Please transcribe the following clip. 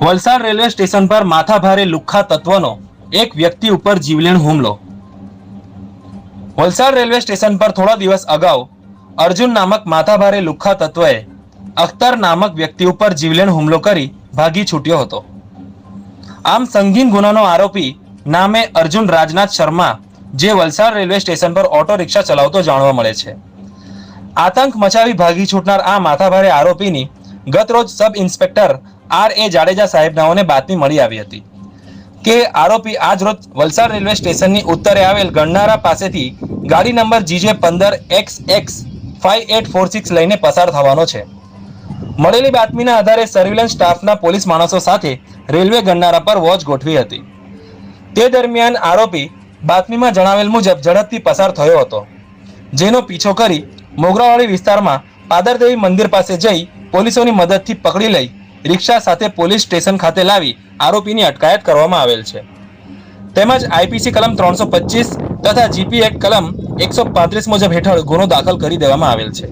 Valsad railway station પર માથાભારે લુખ્ખા તત્વનો એક વ્યક્તિ ઉપર જીવલેણ હુમલો. વલસાડ રેલવે સ્ટેશન પર થોડા દિવસ અગાઉ અર્જુન નામક માથાભારે લુખ્ખા તત્વએ અખ્તર નામક વ્યક્તિ ઉપર જીવલેણ હુમલો કરી ભાગી છૂટ્યો હતો. આમ સંગીન ગુનાનો આરોપી નામે અર્જુન રાજનાથ શર્મા, જે વલસાડ રેલવે સ્ટેશન પર ઓટો રિક્ષા ચલાવતો જાણવા મળે છે. આતંક મચાવી ભાગી છૂટનાર આ માથાભારે આરોપીની ગત રોજ sub inspector R A Jadeja સાહેબનાઓને બાતમી મળી આવી હતી કે આરોપી આજ રોજ વલસાડ રેલવે સ્ટેશનની ઉત્તરે આવેલ ગણનારા પાસેથી ગાડી નંબર જીજે પંદર X X five eight four six લઈને પસાર થવાનો છે. મળેલી બાતમીના આધારે સર્વેલન્સ સ્ટાફના પોલીસ માણસો સાથે રેલવે ગણનારા પર વોચ ગોઠવી હતી. તે દરમિયાન આરોપી બાતમીમાં જણાવેલ મુજબ ઝડપથી પસાર થયો હતો. જેનો પીછો કરી મોગરાવાડી વિસ્તારમાં પાદરદેવી મંદિર પાસે જઈ પોલીસોની મદદથી પકડી લઈ રિક્ષા સાથે પોલીસ સ્ટેશન ખાતે લાવી આરોપીની અટકાયત કરવામાં આવેલ છે. તેમજ આઈપીસી કલમ ત્રણસો પચીસ તથા જીપી એક્ટ કલમ એકસો પાંત્રીસ મુજબ હેઠળ ગુનો દાખલ કરી દેવામાં આવેલ છે.